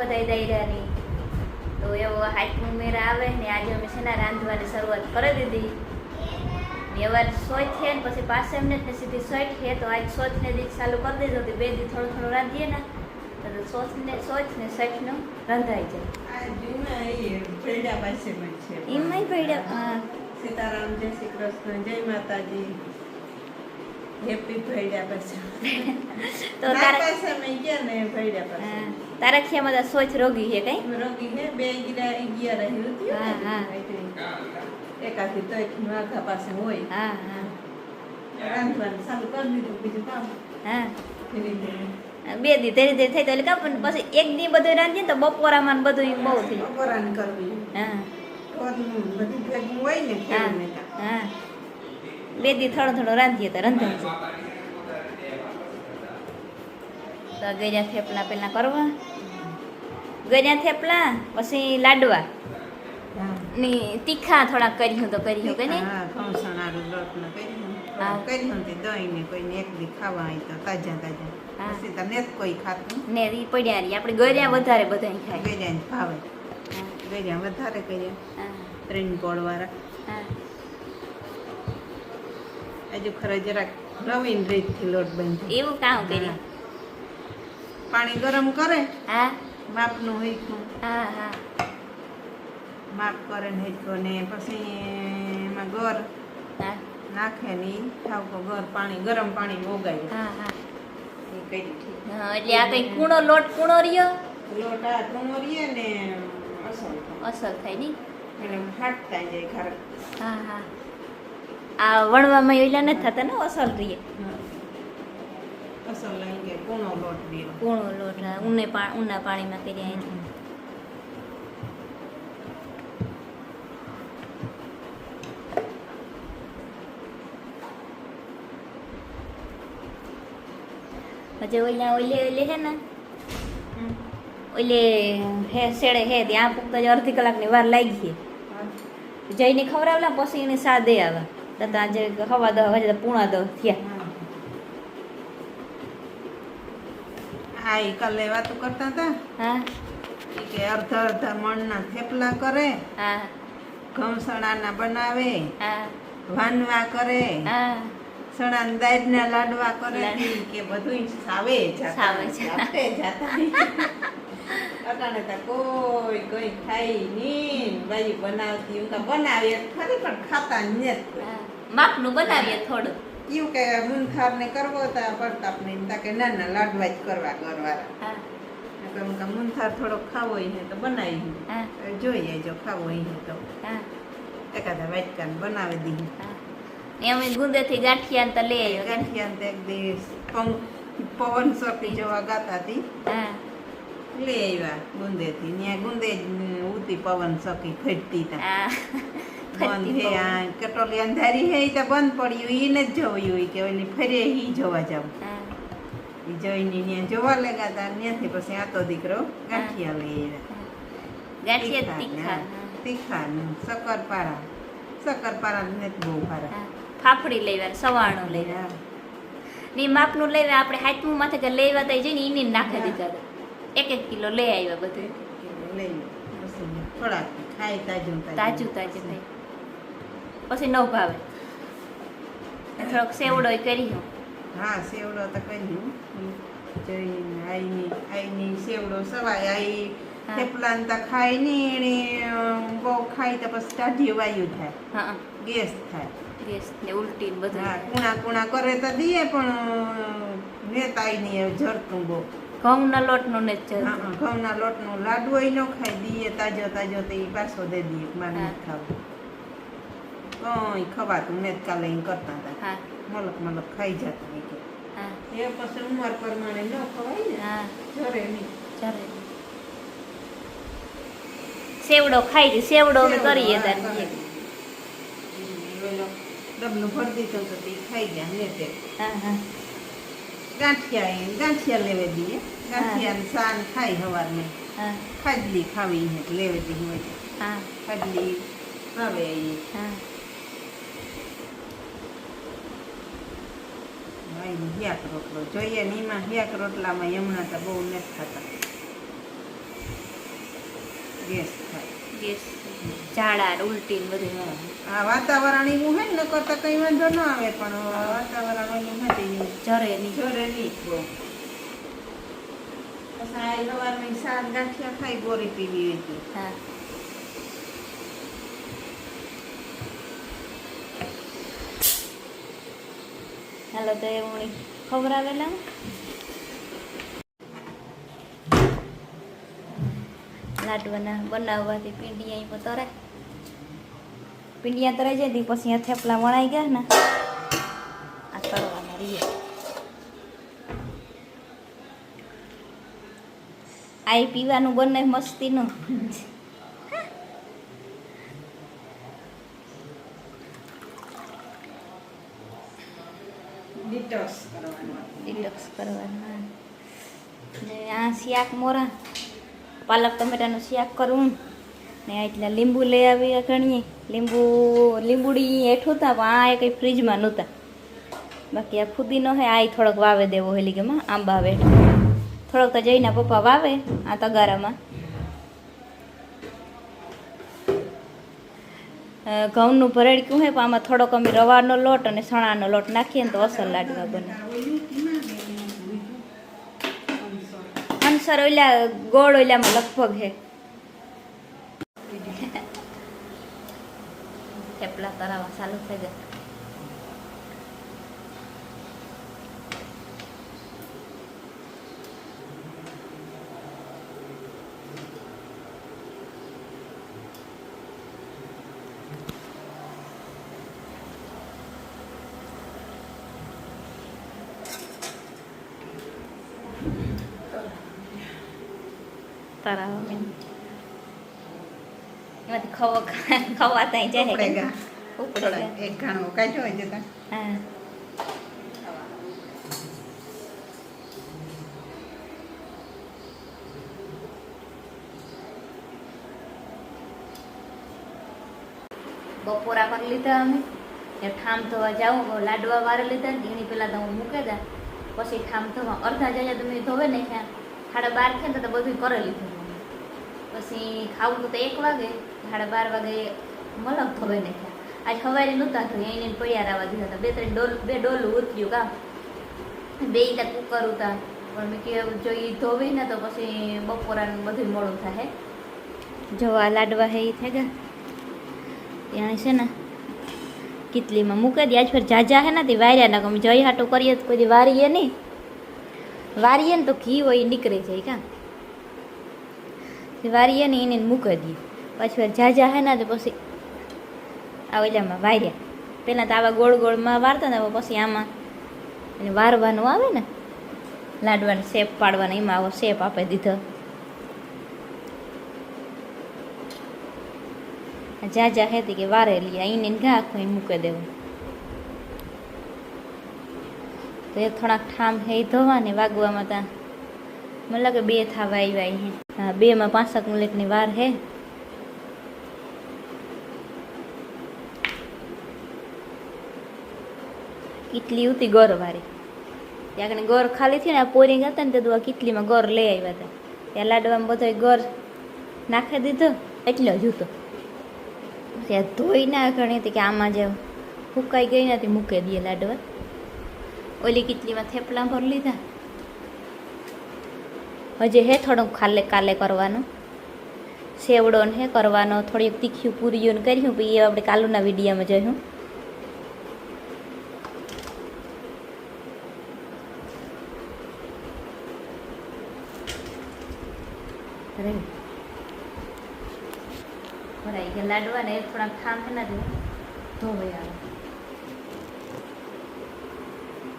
બધા દાયરાની તો એવો હાથમું મેળા આવે ને આજે અમે શેના રાંધવાની શરૂઆત કરી દીધી. ને એવાર સોય છે ને પછી પાસે એમને ને સીધી સોય છે તો આજ સોચ ને દી ચાલુ કરી દેજો તો બે દી થોડું થોડું રાંધીએ ને તો સોચ ને સોચ ને સઠનું રંધાઈ જાય આ જૂના એ પૈડા પાસે પણ છે. એમાંય પડ્યા હા. સીતારામ જય શ્રી કૃષ્ણ જય માતાજી. હેપી ભૈડા પાસે તો તારા પાસે મેં ગયા ને ભૈડા પાસે. તારા ખ્યામાં તો સોચ રોગી છે કઈ? રોગી હે બે ગીરા ગયા રહ્યું હતું હા, હા. એકાથી તો એક માથા પાસે હોય. હા હા. રાંધવાનું ચાલુ કરી દીધું બીજું કામ. હા. બે દી ધીરે ધીરે થઈ તો એટલે કાં પણ પછી એક દી બધું રાંધીએ ને તો બપોરામાં બધું બહુ થઈ બપોરાની કરવી. હા. બધું ભેગું હોય ને હા હા. બે દી થોડો થોડો રાંધીએ તો રંધાઈ તો ગળ્યા થેપલા પેલા કરવા. ગળ્યા થેપલા પછી લાડવા. ની તીખા થોડાક કર્યું તો કર્યું કે ને રી પડ્યા રહી આપણે ગળ્યા વધારે બધા ખાય. ગળ્યા વધારે કર્યા. ત્રણ ગોળવાળા. હા. હજુ ખરા જરાક નવીન રીતથી લોટ બની એવું કામ કર્યું? પાણી ગરમ કરે? હા. માપનું હીકું હા હા. માપ કરે ને હીકું ને પછી એમાં ગોળ નાખે ને ઈ ઠાવકો ઘર પાણી ગરમ પાણી ઓગાય હા હા. એ હા, એટલે આ કઈ કૂણો લોટ કૂણો રહ્યો? લોટ આ કુણો રહીએ ને અસર અસર થાય નહીં? એટલે ફાટતા જાય ખરા હા હા. આ વણવામાં એલા નથી થતા ને અસર રહીએ અસર લઈ કૂણો લોટ રહ્યો કૂણો લોટ હા, પા ઊના પાણીમાં કરી પછી ઓલા ઓલે ઓલે છે ને ઓલે હે શેડે હે ત્યાં પુખતા જ અડધી કલાકની વાર લાગી જઈને ખવડાવલા પછી એને સાદે આવે. તો આજે હવા દહ હજે પૂણા દહ થયા. હા એ કાલે વાતો કરતા હતા. હા. કે અડધા અડધા મણના થેપલા કરે હા. ઘઉંસણાના બનાવે હા. વાનવા કરે હા. સણાના દાળના લાડવા કરે કે બધું સાવે જાતા સાવે જાતા અટાણે તો કોઈ કોઈ ખાઈ ની ભાઈ બનાવતી હું કે બનાવીએ ખરી પણ ખાતા ને માપનું બનાવીએ થોડું. એવું કે મુનખાર ને કરવો તા પ્રતાપ ને તા કે ના ના લાડવા જ કરવા ઘરવાળા. હા. હું કે મુનથાર થોડો ખાવો હે તો બનાવી હા. જોઈએ જો ખાવો હે તો. એકાદા વાટકાને બનાવી દીધી. એમ ગુંદે અમે ગુંદેથી ગાંઠિયા તો લઈ આવ્યો ગાંઠિયા ને એક દિવસ પવન સોટી જોવા ગાતા હતી લઈ આવ્યા ગુંદેથી. ત્યાં ગુંદે ઉતી પવન સકી ફેટતી તા. બંધ આ કટોલી અંધારી હે તો બંધ પડ્યું ઈ ને જ જોયું કે ઓલી ફરે ઈ જોવા જાવ ઈ જોઈને ત્યાં જોવા લાગ્યા તા ત્યાંથી પછી આતો દીકરો ગાંઠિયા લઈ આવ્યા ગાંઠિયા તીખા શક્કરપારા. શક્કરપારા નથી બહુ સારા ફાફડી લેવા સવાણું લેવા ની માપનું લેવા આપણે હાથમું માથે કે લેવા તઈ જઈને એની નાખે દીધા. એક એક કિલો લઈ આવ્યા બધું. લઈ. થોડાક ખાય તાજું તાજું તાજું થાય. પછી નવ ભાવે. થોડોક સેવડો કરી હા. સેવડો તો કર્યું જોઈને આઈની આઈની સેવડો સવાય આઈ. હા. થેપલા તો ખાય નહીં એને બહુ ખાય તો પછી ટાઢી વાયુ થાય. ગેસ થાય. ગેસ ને ઉલટી ને બધું. કુણા કુણા કરે તો દઈએ પણ નેતાય નહીં જરતું બહુ. ઘઉંના લોટનું ને જ ઘઉંના લોટનો લાડુ ન ખાય દઈએ તાજો તાજો તો એ પાછો દે દઈએ મારે નથી ખાવું. કંઈ ખવાતું ને કાલે એમ કરતા હતા. મલક મલક ખાઈ જતા કે. હા. એ પછી ઉંમર પ્રમાણે ન ખવાય ને. જરે નહીં. સેવડો ખાઈ સેવડો કરીએ તાર ડબલું ભરી દીધું તો તે ખાઈ ગયા ને તે. હા હા. ગાંઠિયા ગાંઠિયા લેવે દઈએ. ગાંઠિયા સાન ખાઈ હવારને. ખાજલી ખાવી હે લેવે દી હોય ખાજલી આવે હિયાક રોટલો જોઈએ ને એમાં હિયાક રોટલામાં હમણાં તો બહુ નથી ખાતા. ગેસ થાય. ગેસ ઝાડા ને ઉલટી ને બધું. આ વાતાવરણ એવું હોય ને કરતા કઈ વાંધો ન આવે પણ વાતાવરણ એવું નથી જરે નહીં. જરે નહીં શાક ગાંઠિયા ખાઈ ગોરી પીવી હતી. હા. હાલો તો એ હું ખવડાવેલા? લાડવાના બનાવવાથી પીંડિયા અહીં તરાય પીંડિયા તરાઈ જાય પછી થેપલા વણાઈ ગયા ને આ તરવાના રીએ. આ પીવાનું બંને મસ્તીનું. ડિટોક્સ કરવાનું. ડિટોક્સ કરવાનું ને આ શિયાક મોરા. પાલક ટમેટાનું શાક કરવું ને એટલા લીંબુ લઈ આવી ઘણીએ લીંબુ, લીંબુડી હેઠું હતા, પણ આ કંઈ ફ્રીજમાં નહોતા. બાકી આ ફૂદીનો હે, આ થોડોક વાવે દેવો હેલી કેમાં આંબા વેઠ થોડોક તો જઈને પપ્પા વાવે આ તગારામાં. ઘઉંનું ભરેડક્યું હે, પણ આમાં થોડોક અમે રવાનો લોટ અને સણાનો લોટ નાખીએ ને તો અસર લાડવા બને. અનસર ઓલા ગોળ ઓલામાં લગભગ હે. થેપલા તરાવા ચાલુ થઈ ગયા તરાવા એમાંથી ખવો ખવાતા જાય ઉપડેગા. ઉપડેગા. એક ઘાણો કાઢ્યો હોય જતા હા. બપોરા પર લીધા અમે. ને ઠામ ધોવા જાઉં લાડવા વારે લીધા એની પહેલાં તો હું મૂકે દા પછી ઠામ ધોવા. અડધા જાય તમે ધોવે ને ત્યાં સાડા બાર થયા તો બધું કરી લીધું. પછી ખાવું તો એક વાગે, સાડા બાર વાગે મલમ ધોવે નાખ્યા. આજ સવારે નહોતા ધોઈ એને પડ્યા રહેવા દીધા હતા. બે ત્રણ ડોલ, બે ડોલું ઉતર્યું કામ. બે ત્યાં કુકર ઉતા. પણ મેં કે જો એ ધોવી ને તો પછી બપોરાનું બધું મોડું થાય જો લાડવા હે એ થઈ ગયા ત્યાં છે ને, કિટલીમાં મૂકી દે. આજ પર જાજા હે ને, તે વાર્યા ના ગમે જઈ હાટું કરીએ તો કોઈ વારીએ નહીં. વારીએ ને તો ઘી હોય નીકળી જાય કા વારીએ ને એને મૂકી દઈએ. પાછી જાજા હે ને તો પછી આ ઓલામાં વાર્યા. પહેલાં તો આવા ગોળ ગોળમાં વારતા ને પછી આમાં એને વારવાનું આવે ને, લાડવાનો શેપ પાડવાનો, એમાં આવો શેપ આપી દીધો. ઝાઝા હેતી કે વારે લઈએ અહીંને ઘા ખોઈને મૂકી દેવું. તો એ થોડાક ઠામ હે ઈ ધોવા ને વાગવામાં તા. મને લાગે બે થાવા આવ્યા હે હા બેમાં પાંસઠ મિનિટની વાર હે. કેટલી ઉતી ગોર વારી. ત્યાં કને ગોર ખાલી ને આ પોરી હતા ને તે કેટલીમાં ગોર લઈ આવ્યા હતા. ત્યાં લાડવામાં બધો ગોર નાખી દીધો. એટલો જ હતો ત્યાં ધોઈ ના ગણી હતી કે આમાં જે ફૂંકાઈ ગઈ નથી મૂકી દઈએ લાડવા. ઓલી કિટલીમાં થેપલા ભરી લીધા. હજી હે થોડુંક ખાલે કાલે કરવાનું. સેવડો ને હે કરવાનો થોડીક તીખ્યું પૂરીઓ ને કર્યું પછી એ આપણે કાલુના વિડીયામાં જોયું. ભરાઈ ગયા લાડવા ને થોડાક ઠામ છે ને ધોવાઈ આવે.